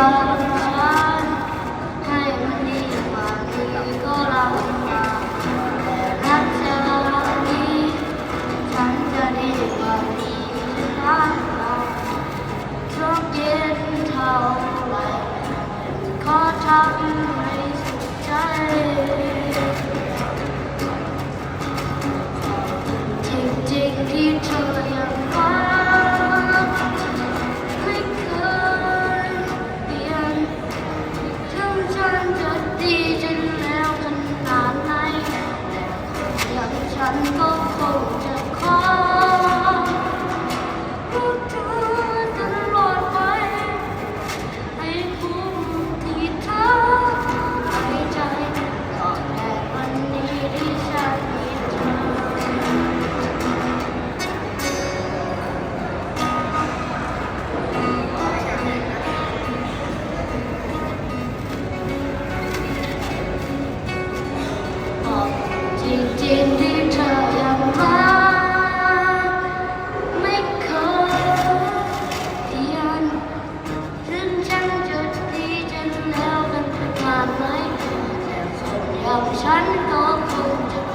안녕. ก็คงจะขอรักเธอตลอดไปให้คุ้มที่เธอไว้ใจก่อนแต่วันนี้ที่ฉันมีเธอ Ding, ding, ง 좀더더 문제